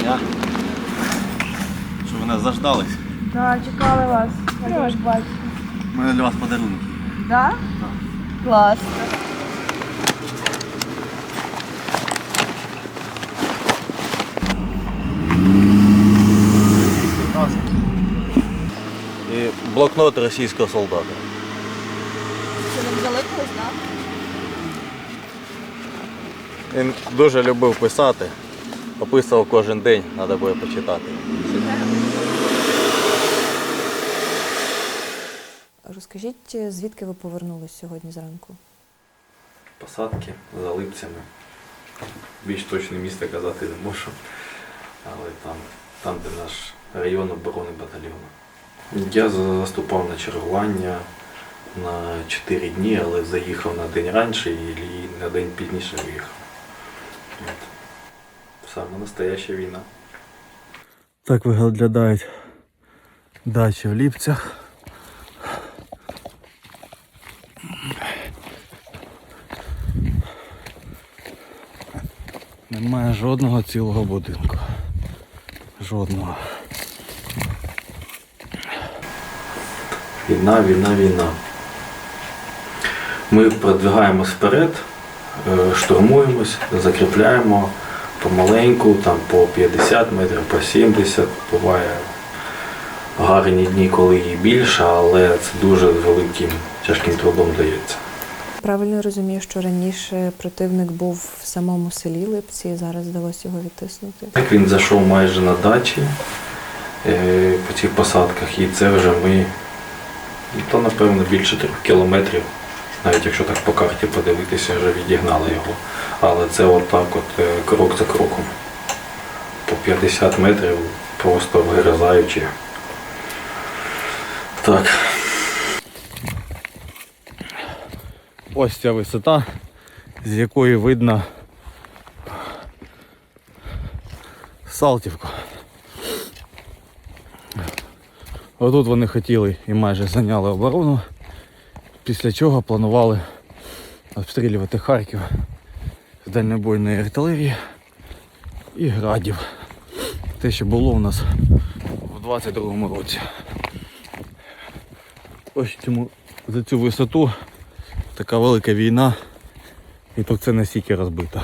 дня. Що ви нас заждались? Так, чекали вас. Я вас бачу. У мене для вас подарунок. Так? Клас. І блокнот російського солдата. Це ви взяли колись, так? Він дуже любив писати. Описував кожен день, треба буде почитати. Розкажіть, звідки ви повернулись сьогодні зранку? посадки за липцями. Більш точне місце казати не можу. Але там, там де наш район оборони батальйону. Я заступав на чергування на 4 дні, але заїхав на день раніше і на день пізніше виїхав. От. Саме настояща війна. Так виглядають дачі в Ліпцях. Немає жодного цілого будинку. Жодного. Війна, війна, війна. Ми продвигаємось вперед, е, штурмуємось, закріпляємо помаленьку, там по 50 метрів, по 70. Буває гарні дні, коли її більше, але це дуже великим тяжким трудом дається. Правильно розумію, що раніше противник був в самому селі Липці, і зараз вдалося його відтиснути. Так він зайшов майже на дачі е, по цих посадках, і це вже ми, ну, то напевно більше трьох кілометрів, навіть якщо так по карті подивитися, вже відігнали його. Але це отак от е, крок за кроком. По 50 метрів просто вигризаючи. Так. Ось ця висота, з якої видно Салтівку. Отут вони хотіли і майже зайняли оборону, після чого планували обстрілювати Харків з дальнобойної артилерії і градів. Те, що було у нас у 22-му році. Ось чому за цю висоту така велика війна і тут це настільки розбито.